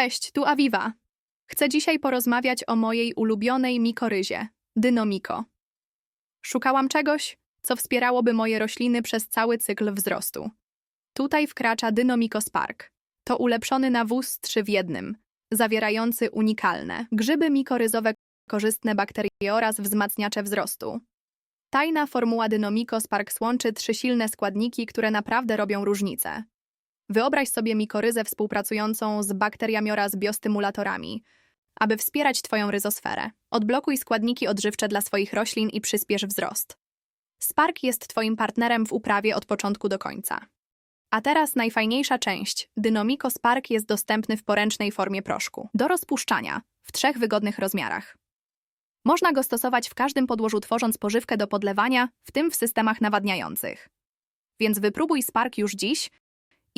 Cześć, tu Aviva. Chcę dzisiaj porozmawiać o mojej ulubionej mikoryzie, Dynamiko. Szukałam czegoś, co wspierałoby moje rośliny przez cały cykl wzrostu. Tutaj wkracza Dynamico Spark. To ulepszony nawóz trzy w jednym, zawierający unikalne grzyby mikoryzowe, korzystne bakterie oraz wzmacniacze wzrostu. Tajna formuła Dynamico Spark łączy trzy silne składniki, które naprawdę robią różnicę. Wyobraź sobie mikoryzę współpracującą z bakteriami oraz biostymulatorami, aby wspierać Twoją ryzosferę. Odblokuj składniki odżywcze dla swoich roślin i przyspiesz wzrost. Spark jest Twoim partnerem w uprawie od początku do końca. A teraz najfajniejsza część. Dynamico Spark jest dostępny w poręcznej formie proszku, do rozpuszczania, w trzech wygodnych rozmiarach. Można go stosować w każdym podłożu, tworząc pożywkę do podlewania, w tym w systemach nawadniających. Więc wypróbuj Spark już dziś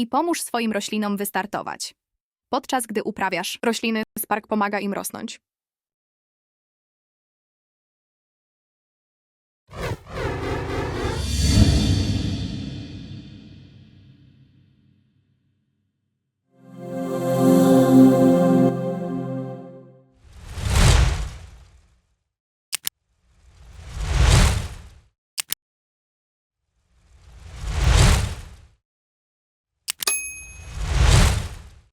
i pomóż swoim roślinom wystartować. Podczas gdy uprawiasz rośliny, Spark pomaga im rosnąć.